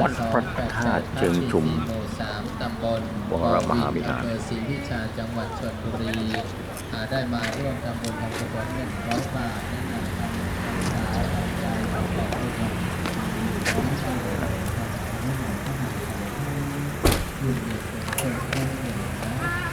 วัดพระธาตุเชิงชุมวรมหาวิหารศรีวิชาจังหวัดชลบุรีได้มาร่วมทำบุญทำกุศลหนึ่งร้อยบาทนะครับทำสาวทำใจทำแบบทุกคนของชาวบ้านรุ่นเด็กเป็นคนเก่งนะ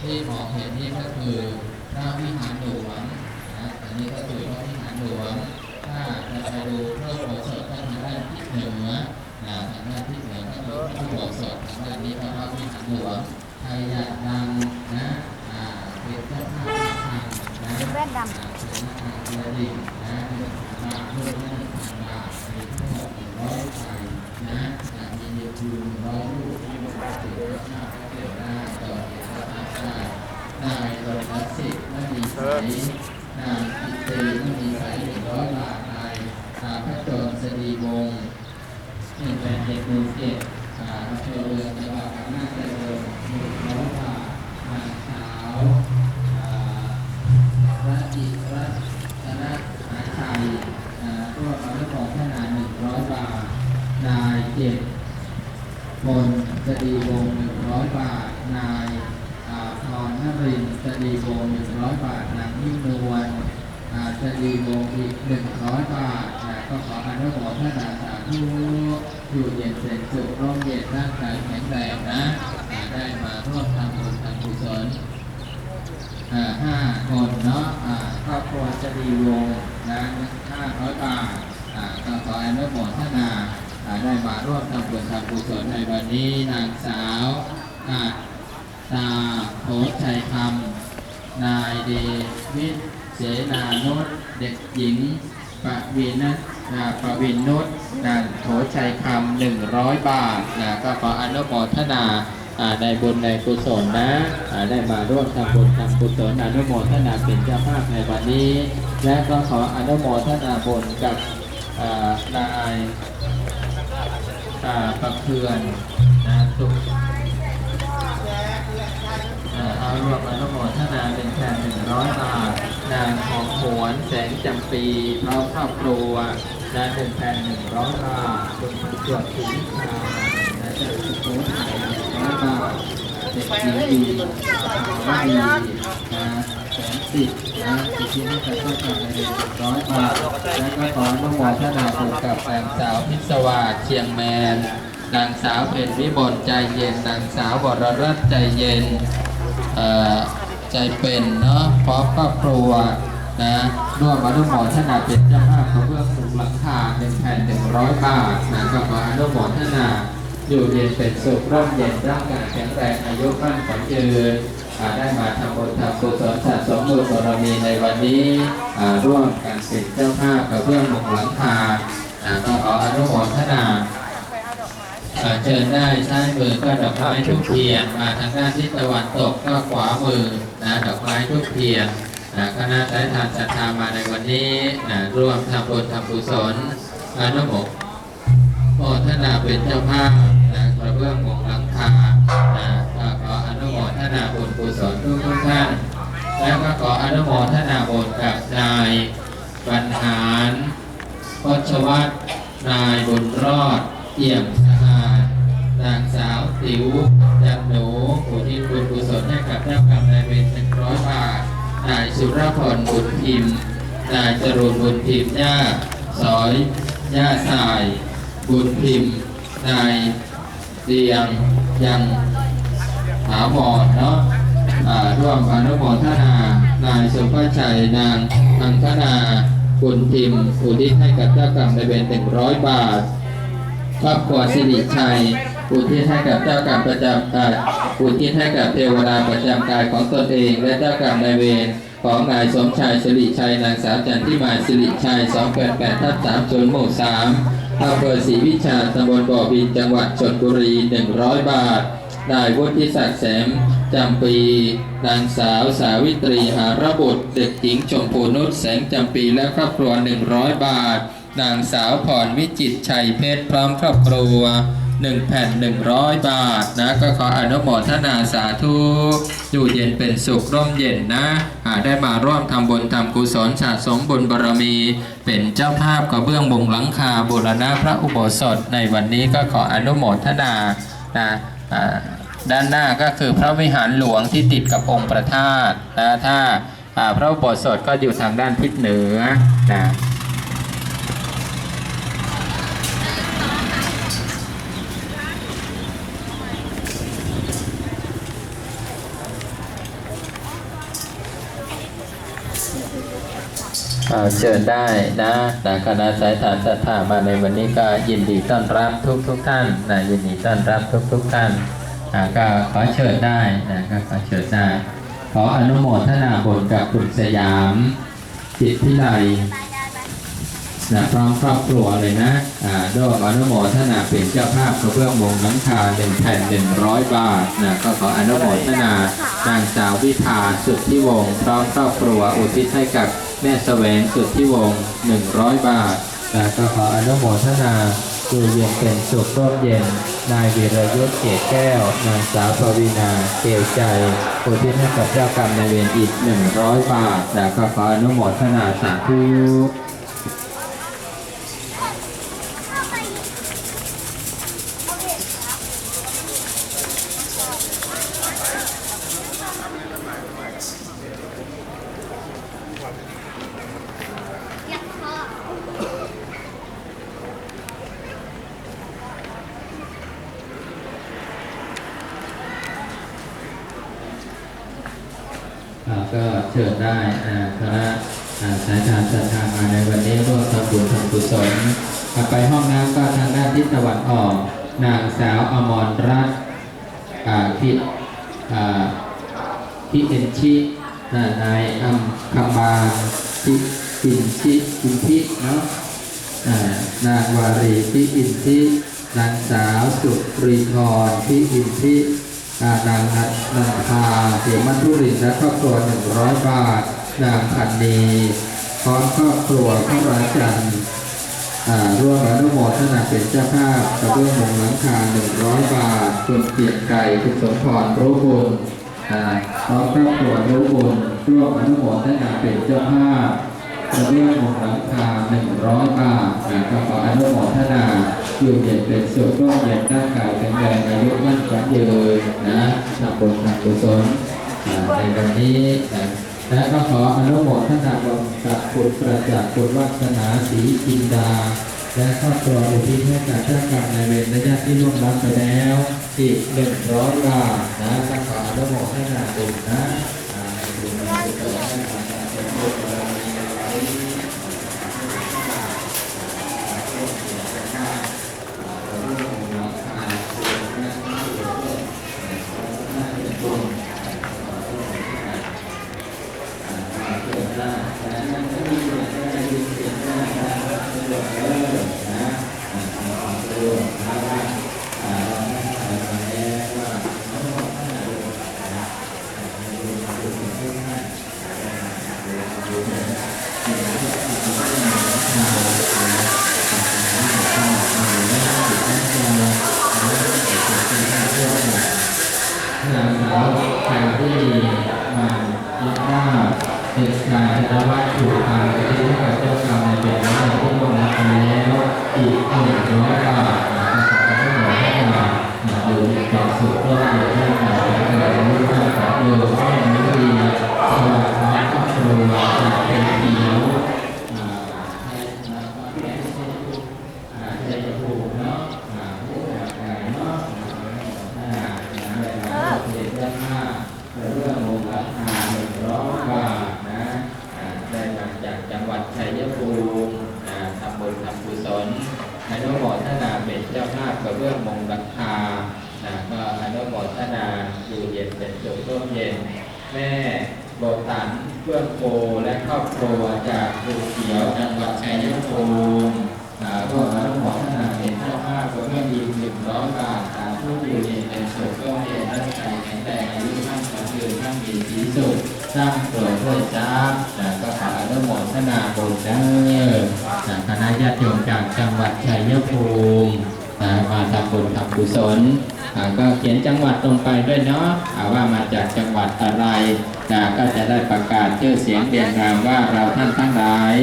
ที่มองเห็นนี่ก็คือพระวิหารหลวงนะอันนี้ก็คือพระวิหารหลวง ถ้าเราไปดูพระอุโบสถทางด้านทิศเหนือนะทางด้านทิศเหนือก็คือพระอุโบสถทางด้านนี้ก็พระวิ หารหลวงใครอยากดังนะอ่าเป็นเจ้าภาพทางนะแว่นดำอ่าเป็นทางกระดิ่งนะเป็นทาเพื่อให้ทางมามีทั้งหมดหนึ่งร้อยไทยนะอ่ามีเยวคือหนึ่งร้อยลูกที่มันก็ถือว่าน่าเกิดได้ต่อเหตุการณ์ได้นายรณสิทธิ์ไม่มีใสนายกิตติไม่มีใสหนึ่งร้อยบาทนายอ่าพระจรสดีวงหนึ่งแปดเจ็ดหนึ่งเจ็ดอ่าอำ เภอเมืองจังหวัดอำนาจเจริญหนึ่งร้อยบาทนายสาวอ่าพระจิรัตนหาชัยนะร่วมมาด้วยของท่านนายหนึ่งร้อยบาท นายเจ็ดมนสดีวงหนึ่งร้อยบาท นายพรนรินทร์สดีวงหนึ่งร้อยบาท นางยิ่งนวลอาสดีวงอีกหนึ่งร้อยบาท ก็ขออนุโมทนาสาธุอยู่เย็นเป็นสุขร่มเย็นร่างกายแข็งแรงนะได้มาร่วมทำบุญทำกุศลห้าคนเนาะครอบครัวจะดีวงนะห้าร้อยบาทอ่าก็ขออนุโมทนาได้มาร่วมทำบุญทำกุศลในวันนี้นางสาวตาโพชัยคำนายเดวิดเสนานุชเด็กหญิง ปะวินนะอ่าปวินนุชนางโถชัยคำหนึ่งร้อยบาทนะก็ขออนุโมทนาในบุญในกุศลนะได้มาร่วมทำบุญทำกุศลอนุโมทนาเป็นเจ้าภาพในวันนี้ และก็ขออนุโมทนาบุญกับนายอ่าประเพื่อนนะทุกอ่าเอารวมอนุโมทนาเป็นแทนหนึ่งร้อยบาท นางหอมหวนแสงจำปีพร้อมครอบครัวนะหนึ่งแทนหนึ่งร้อยบาทคุณตรวจสินค้านะจะสุโขทัยหนึ่งร้อยบาทเด็กหญิงดีว่าดีนะแสนสิบนะสิทธิให้กับผู้ชมในเดือนร้อยบาทและก็ขออนุโมทนาบุญกับนางสาวพิศวาสเชียงแมนนางสาวเพ็ญวิบลใจเย็นนางสาววรรัตน์ใจเย็นเอ่อ ใจเป็นเนาะพร้อมครอบครัวนะร่วมอนุโมทนาเป็นเจ้าภาพกระเบื้องมุงหลังคาหนึ่งแผ่นหนึ่งร้อยบาทนะก็ขออนุโมทนาอยู่เย็นเป็นสุขร่มเย็นร่างกายแข็งแรงอายุมั่นขวัญยืนอ่าได้มาทำบุญทำกุศลสะสมบุญบารมีในวันนี้ร่วมกันเป็นเจ้าภาพกระเบื้องมุงหลังคาก็ขออนุโมทนา เชิญได้ซ้ายมือก็ดอกไม้ทุกเทียนมาทางด้านทิศตะวันตกก็ขวามือนะดอกไม้ทุกเทียนนะคณะได้ทานศรัทธามาในวันนี้นะร่วมทำบุญทำกุศลอนุโมโมทนาเป็นเจ้าภาพนะกระเบื้องมุงหลังคานะก็ขออนุโมทนาบุญกุศลทุกทุกท่าน แล้วก็ขออนุโมทนาบุญกับนายบรรหารพชวัตรนายบุญรอดเอี่ยมสา นางสาวติ๋วจันหนูผู้ที่บุญกุศลให้กับเจ้ากรรมนายเวรหนึ่งร้อยบาท นายสุรพลบุญพิมพ์ นายจรูนบุญพิมพ์ย่าสอยย่าสาย บุญพิมพ์ นายเตียงยังถาวรเนาะอ่าร่วมอนุโมทนา นายสุภาชัย นางอังคณาบุญพิมพ์ผู้ที่ให้กับเจ้ากรรมนายเวรหนึ่งร้อยบาท ครอบครัวสิริชัย อุทิศให้กับเจ้ากรรมประจำกายอุทิศให้กับเทวดาประจำกายของตนเอง และเจ้ากรรมนายเวรของนายสมชายสิริชัยนางสาวจันทิมาสิริชัย288ทับ30หมู่3อำเภอศรีวิชาตำบลบ่อบินจังหวัดชลบุรี 100 บาทนายวุฒิศักดิ์แสมจำปีนางสาวสาวิตรีหาระบุตรเด็กหญิงชมพูนุชแสงจำปีและครอบครัว 100 บาท นางสาวพรวิจิตชัยเพชรพร้อมครอบครัว 1 แผ่น 100 บาทนะ ก็ขออนุโมทนาสาธุ อยู่เย็นเป็นสุขร่มเย็นนะหาได้มาร่วมทำบุญทำกุศลสะสมบุญบารมี เป็นเจ้าภาพกระเบื้องมุงหลังคาบูรณะพระอุโบสถในวันนี้ก็ขออนุโมทนานะด้านหน้าก็คือพระวิหารหลวงที่ติดกับองค์ประธาตุนะถ้าอ่าพระอุโบสถก็อยู่ทางด้านทิศเหนือนะ เชิญได้นะนะคณะสายฐานศรัทธามาในวันนี้ก็ยินดีต้อนรับทุกทุกท่านนะยินดีต้อนรับทุกทุกท่านนะก็ขอเชิญได้นะก็ขอเชิญได้ ขออนุโมทนาบุญกับคุณสยามจิตพิไลนะพร้อมครอบครัวเลยนะอ่าร่วมอนุโมทนาเป็นเจ้าภาพกระเบื้องวงหลังคาหนึ่งแผ่นหนึ่งร้อยบาทนะก็ขออนุโมทนานางสาววิภาสุทธิวงศ์พร้อมครอบครัวอุทิศให้กับ แม่แสวงสุดที่วงศ์หนึ่งร้อยบาทนะก็ขออนุโมทนาดูเย็นเป็นสุขร่มเย็น นายวีรยุทธเกศแก้ว นางสาวปวีนาเกลใจผู้ที่ให้กับเจ้ากรรมนายเวรอีกหนึ่งร้อยบาทนะก็ขออนุโมทนาสาธุ อ่าก็ เชิญได้อาคณะอาสายทานศรัทธามาในวันนี้ร่วมทำบุญทำกุศลไปห้องน้ำก็ทางด้านทิศตะวันออก นางสาวอมรรัตน์อ่าพิอ่าพิเอ็นชินนายอัมคำบาลพิปินชิปินพิเนาะนางวารีพิอินทินางสาวสุรีพรพิอินทิ อานางนัทนันทาเสมันทุรินและครอบครัวหนึ่งร้อยบาท นางพันนีพร้อมครอบครัวพระราจันทร์อ่าร่วมอนุโมทนาเป็นเจ้าภาพกระเบื้องมงหลังคาหนึ่งร้อยบาทคุณเกียรติไก่คุณสมพรรู้บุญอ่าพร้อมครอบครัวรู้บุญร่วมอนุโมทนาเป็นเจ้าภาพ กระเบื้องของหลังคาหนึ่งร้อยบาทนะก็ขออนุโมทนาอยู่เย็นเป็นสุขร่มเย็นร่างกายแข็งแรงอายุมั่นขวัญยืนนะทำบุญทำกุศลในวันนี้นะและก็ขออนุโมทนาบุญกับคุณประจักษ์คุณวัฒนาศรีจินดา และครอบครัวอุทิศให้กับเจ้ากรรมนายเวรและญาติที่ร่วมรับไปแล้วอีกหนึ่งร้อยบาทนะก็ขออนุโมทนาบุญนะ เย็นเป็นสุขร่มเย็น แม่โบตันเพื่อนโคและครอบครัวจากภูเขียวจังหวัดชัยภูมิอ่าร่วมอนุโมทนาดเป็นเจ้าภาพก็เพื่อมีหนึ่งร้อยบาทตามผู้อยู่เย็นเป็นสุขก็เรียนร่างกายแข็งแรงอายุมั่นขวัญยืนมั่งมีสีสุขสร้างสวยด้วยจ้าอ่ก็ขออนุโมทนาบุญเด้ออ่คณะญาติโยมจากจังหวัดชัยภูมิมาทำบุญทำกุศล ก็เขียนจังหวัดลงไปด้วยเนาะว่ามาจากจังหวัดอะไรนะก็จะได้ประกาศชื่อเสียงเรียงนามว่าเราท่านทั้งหลาย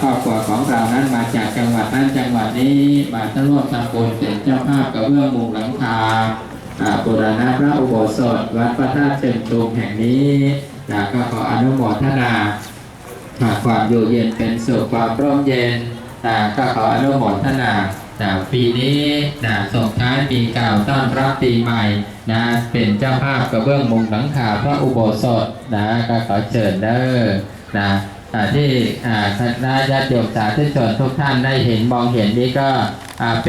ครอบครัวของเรานั้นมาจากจังหวัดนั้นจังหวัดนี้มาร่วมทำบุญเป็นเจ้าภาพกระเบื้องมุงหลังคาอ่าบูรณะพระอุโบสถวัดพระธาตุเชิงชุมแห่งนี้นะก็ขออนุโมทนาความอยู่เย็นเป็นสุขความร่มเย็นก็ขออนุโมทนา นะปีนี้นะส่งท้ายปีเก่าต้อนรับปีใหม่นะเป็นเจ้าภาพกระเบื้องมุงหลังคาพระอุโบสถนะก็ขอเชิญเด้อนะที่คณะญาติโยมสาธุชนทุกท่านได้เห็นมองเห็นนี้ก็เป็น